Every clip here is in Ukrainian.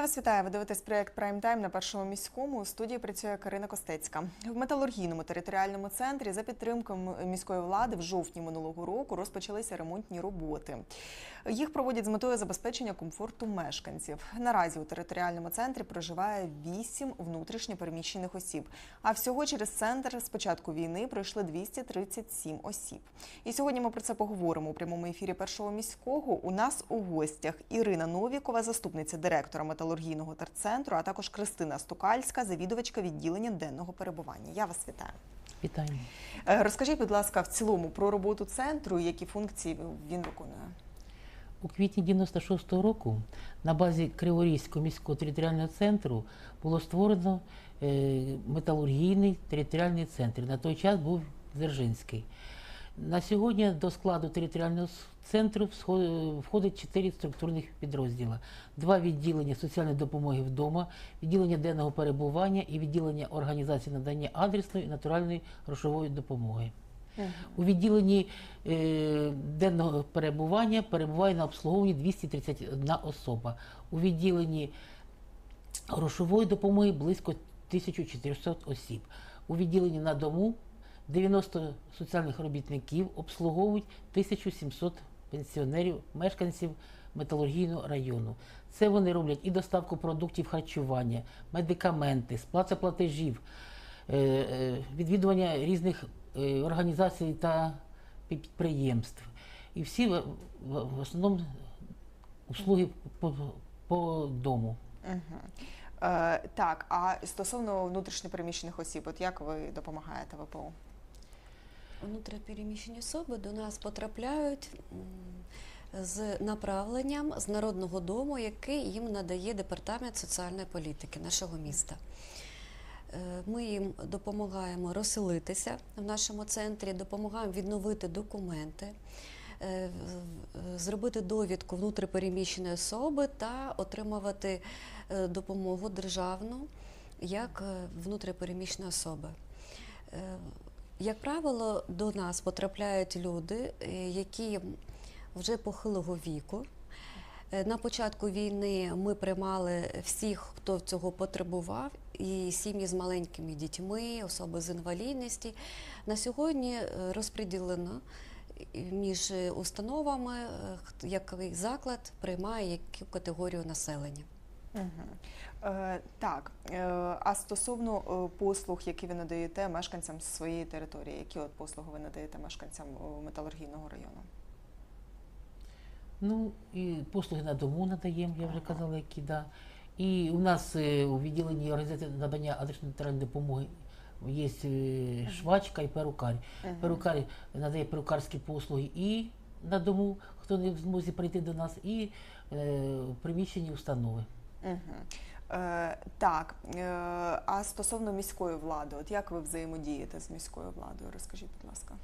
вас вітаю. Ви дивитесь проєкт Прайм Тайм на першому міському. У студії працює Карина Костецька. В металургійному територіальному центрі за підтримкою міської влади в жовтні минулого року розпочалися ремонтні роботи. Їх проводять з метою забезпечення комфорту мешканців. Наразі у територіальному центрі проживає вісім внутрішньо переміщених осіб. А всього через центр з початку війни пройшли 237 осіб. І сьогодні ми про це поговоримо у прямому ефірі першого міського. У нас у гостях Ірина Новікова, заступниця директора металургійного терцентру, а також Кристина Стукальська, завідувачка відділення денного перебування. Я вас вітаю. Вітаємо. Е, Розкажіть, будь ласка, в цілому про роботу центру і які функції він виконує. У квітні 96-го року на базі Криворізького міського територіального центру було створено е, металургійний територіальний центр. На той час був Дзержинський. На сьогодні до складу територіального центру входить чотири структурних підрозділи: два відділення соціальної допомоги вдома, відділення денного перебування і відділення організації надання адресної і натуральної грошової допомоги. У відділенні е, денного перебування перебуває на обслуговуванні 231 особа. У відділенні грошової допомоги близько 1400 осіб. У відділенні на дому 90 соціальних робітників обслуговують 1700 пенсіонерів, мешканців металургійного району. Це вони роблять і доставку продуктів харчування, медикаменти, сплата платежів, е, е, відвідування різних е, організацій та підприємств. І всі в, основному услуги по, по дому. Так, а стосовно внутрішньопереміщених осіб, от як ви допомагаєте ВПО? Внутрішньопереміщені особи до нас потрапляють з направленням з народного дому, який їм надає департамент соціальної політики нашого міста. Е, Ми їм допомагаємо розселитися в нашому центрі, допомагаємо відновити документи, е, зробити довідку внутріпереміщеної особи та отримувати е, допомогу державну як внутріпереміщена особа. Як правило, до нас потрапляють люди, е, які вже похилого віку. Е, На початку війни ми приймали всіх, хто цього потребував, і сім'ї з маленькими дітьми, особи з інвалідністю. На сьогодні е, розподілено між установами, який заклад приймає яку категорію населення. Угу. Е, так, е, а стосовно е, послуг, які ви надаєте мешканцям своєї території, які от послуги ви надаєте мешканцям металургійного району? Ну і послуги на дому надаємо, я вже казала, які да. І у нас у відділенні організації надання адресної натуральної допомоги є швачка і перукар. Перукар надає перукарські послуги і на дому, хто не в змозі прийти до нас, і в приміщенні установи. Угу. Е, так, е, а стосовно міської влади, от як ви взаємодієте з міською владою? Розкажіть, будь ласка.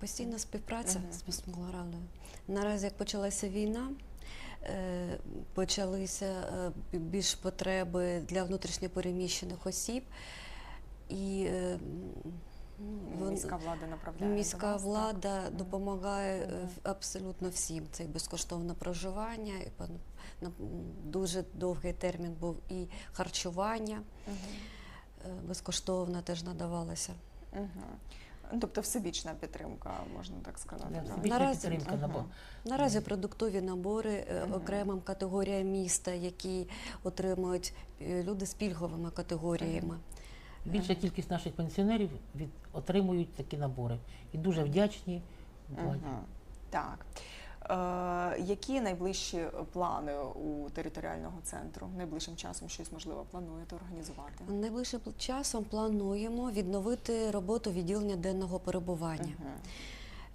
Постійна співпраця Мгм. з міською радою. Наразі, як почалася війна, е, почалися більш потреби для внутрішньопереміщених осіб. І вон- Міська влада направляє. до міська вас, так? влада допомагає е, Мгм. абсолютно всім. Це і безкоштовне проживання, і на дуже довгий термін був і харчування е, безкоштовно теж надавалося. Ну, Тобто всебічна підтримка, можна так сказати. Да, Наразі- підтримка Мгм. бо- Наразі продуктові набори е, Мгм. окремим категоріям міста, які отримують е, люди з пільговими категоріями. Більша кількість наших пенсіонерів від, отримують такі набори. І дуже вдячні. Мгм. Так. Е, які найближчі плани у територіального центру? Найближчим часом щось можливо плануєте організувати? Найближчим часом плануємо відновити роботу відділення денного перебування.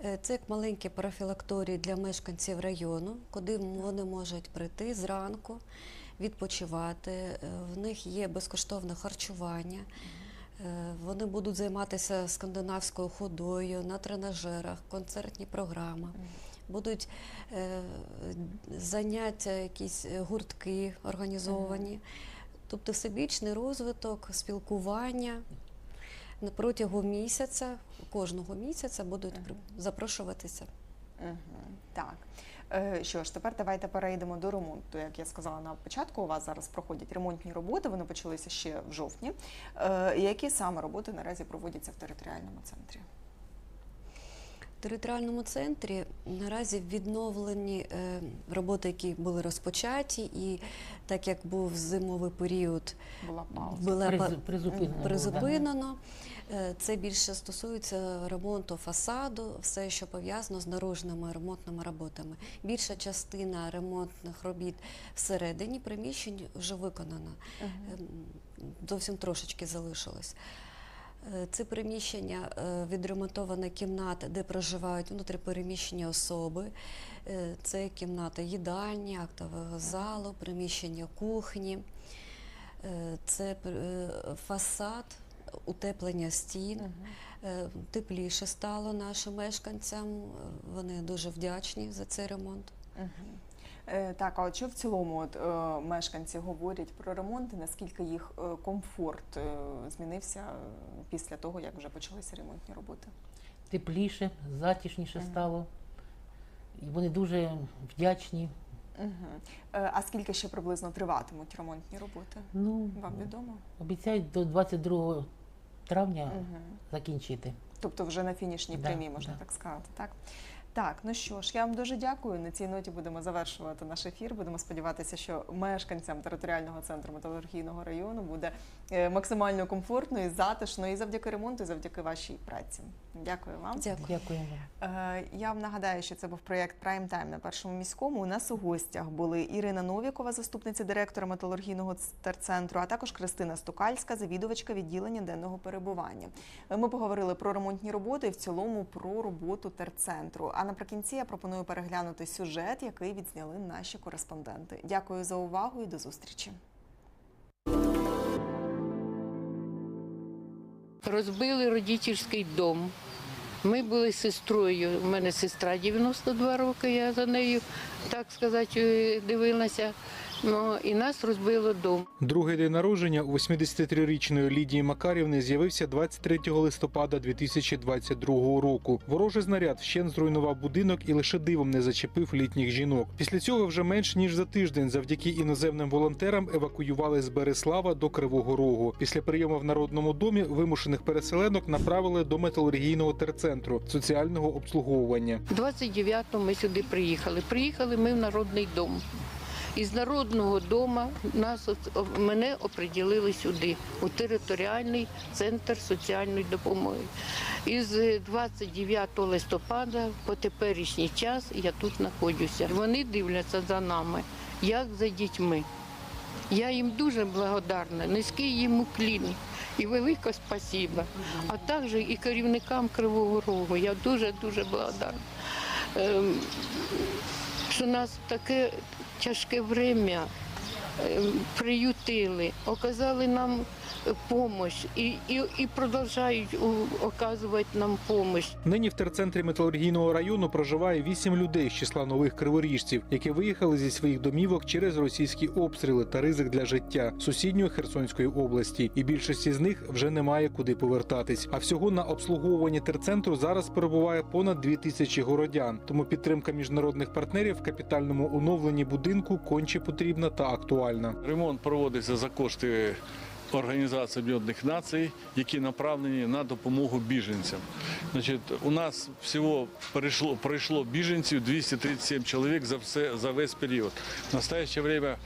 Е, Це як маленькі профілакторії для мешканців району, куди вони можуть прийти зранку, відпочивати. Е, В них є безкоштовне харчування. Е, Вони будуть займатися скандинавською ходою на тренажерах, концертні програми. Будуть е, заняття, якісь гуртки організовані. Тобто всебічний розвиток, спілкування. Протягом місяця, кожного місяця будуть запрошуватися Так. Е, Що ж, тепер давайте перейдемо до ремонту. Як я сказала на початку, у вас зараз проходять ремонтні роботи. Вони почалися ще в жовтні. Е, Які саме роботи наразі проводяться в територіальному центрі? Територіальному центрі наразі відновлені е, роботи, які були розпочаті, і так як був зимовий період, Була пауза. була призупинено було, да. призупинено. Е, Це більше стосується ремонту фасаду, все, що пов'язано з наружними ремонтними роботами. Більша частина ремонтних робіт всередині приміщень вже виконана. Ем, Зовсім трошечки залишилось. Е, Це приміщення е, відремонтована кімната, де проживають внутріпереміщені особи. Е, Це кімната їдальні, актового залу, приміщення кухні. Це фасад, утеплення стін. Тепліше стало нашим мешканцям. Вони дуже вдячні за цей ремонт. Е, Так, а що в цілому от, е, мешканці говорять про ремонт наскільки їх е, комфорт змінився після того, як вже почалися ремонтні роботи? Тепліше, затишніше Мгм. стало. І вони дуже вдячні. Е, А скільки ще приблизно триватимуть ремонтні роботи? Ну, Вам відомо? обіцяють до 22 травня Мгм. закінчити. Тобто вже на фінішній Да, прямій, можна да. так сказати, так? Так, ну що ж, я вам дуже дякую. На цій ноті будемо завершувати наш ефір. Будемо сподіватися, що мешканцям територіального центру металургійного району буде е, максимально комфортно і затишно, і завдяки ремонту, і завдяки вашій праці. Дякую вам. Дякую. Вам. Е, Я вам нагадаю, що це був проєкт Прайм Тайм на першому міському. У нас у гостях були Ірина Новікова, заступниця директора металургійного терцентру, а також Кристина Стукальська, завідувачка відділення денного перебування. Ми поговорили про ремонтні роботи і в цілому про роботу терцентру. А наприкінці я пропоную переглянути сюжет, який відзняли наші кореспонденти. Дякую за увагу і до зустрічі. Розбили родительський дом. Ми були сестрою. У мене сестра 92 роки, я за нею, так сказати, дивилася. Ну, і нас розбило дом. Другий день народження у 83-річної Лідії Макарівни з'явився 23 листопада 2022 року. Ворожий знаряд вщен зруйнував будинок і лише дивом не зачепив літніх жінок. Після цього вже менш ніж за тиждень, завдяки іноземним волонтерам, евакуювали з Береслава до Кривого Рогу. Після прийому в народному домі вимушених переселенок направили до металургійного терцентру соціального обслуговування. 29-го ми сюди приїхали. Приїхали ми в народний дом. Із народного дому нас мене оприділили сюди, у територіальний центр соціальної допомоги. Із 29 листопада по теперішній час я тут знаходжуся. Вони дивляться за нами, як за дітьми. Я їм дуже благодарна, низький їм уклін і велике спасіба. А також і керівникам Кривого Рогу. Я дуже-дуже благодарна. Що нас таке тяжке время ем, приютили, оказали нам допомогу і, і, і продовжують оказувати нам допомогу. Нині в терцентрі металургійного району проживає вісім людей з числа нових криворіжців, які виїхали зі своїх домівок через російські обстріли та ризик для життя сусідньої Херсонської області. І більшості з них вже немає куди повертатись. А всього на обслуговуванні терцентру зараз перебуває понад дві тисячі городян. Тому підтримка міжнародних партнерів в капітальному оновленні будинку конче потрібна та актуальна. Ремонт проводиться за кошти Організації Об'єднаних Націй, які направлені на допомогу біженцям. Значить, у нас всього перейшло, пройшло біженців 237 чоловік за, все, за весь період. В настоящее время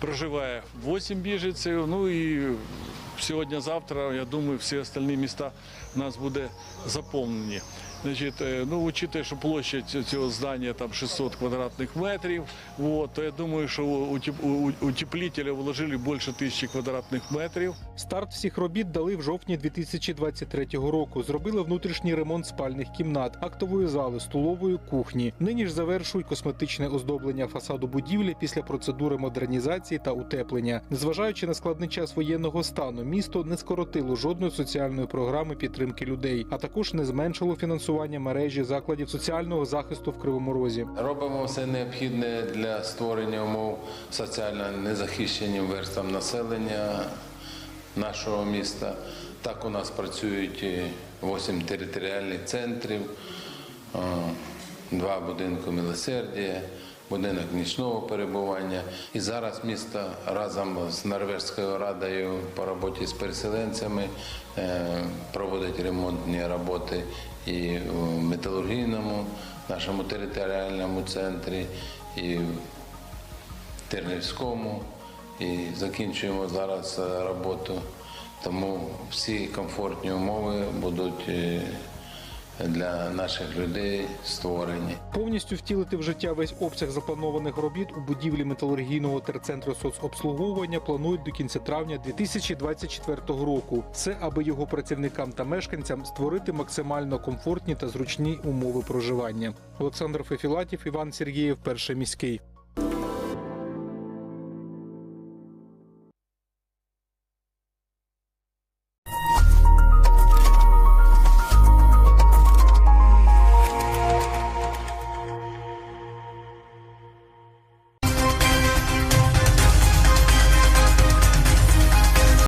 проживає 8 біженців. Ну і сьогодні-завтра, я думаю, всі остальні міста у нас буде заповнені. Значить, е, ну, учитывая, що площадь цього здання там 600 квадратних метрів, вот, то я думаю, що утеп- утеплителя вложили більше тисячі квадратних метрів. Старт всіх робіт дали в жовтні 2023 року. Зробили внутрішній ремонт спальних кімнат, актової зали, столової, кухні. Нині ж завершують косметичне оздоблення фасаду будівлі після процедури модернізації та утеплення. Незважаючи на складний час воєнного стану, місто не скоротило жодної соціальної програми підтримки людей, а також не зменшило фінансування мережі закладів соціального захисту в Кривому Розі. Робимо все необхідне для створення умов соціально незахищеним верствам населення нашого міста. Так у нас працюють 8 територіальних центрів. Е, два будинки милосердя, будинок нічного перебування. І зараз місто разом з Норвезькою радою по роботі з переселенцями е, проводить ремонтні роботи і в металургійному нашому територіальному центрі, і в Тернівському. І закінчуємо зараз роботу. Тому всі комфортні умови будуть е, для наших людей створені. Повністю втілити в життя весь обсяг запланованих робіт у будівлі металургійного терцентру соцобслуговування планують до кінця травня 2024 року. Все, аби його працівникам та мешканцям створити максимально комфортні та зручні умови проживання. Олександр Фефілатів, Іван Сергієв, перший міський.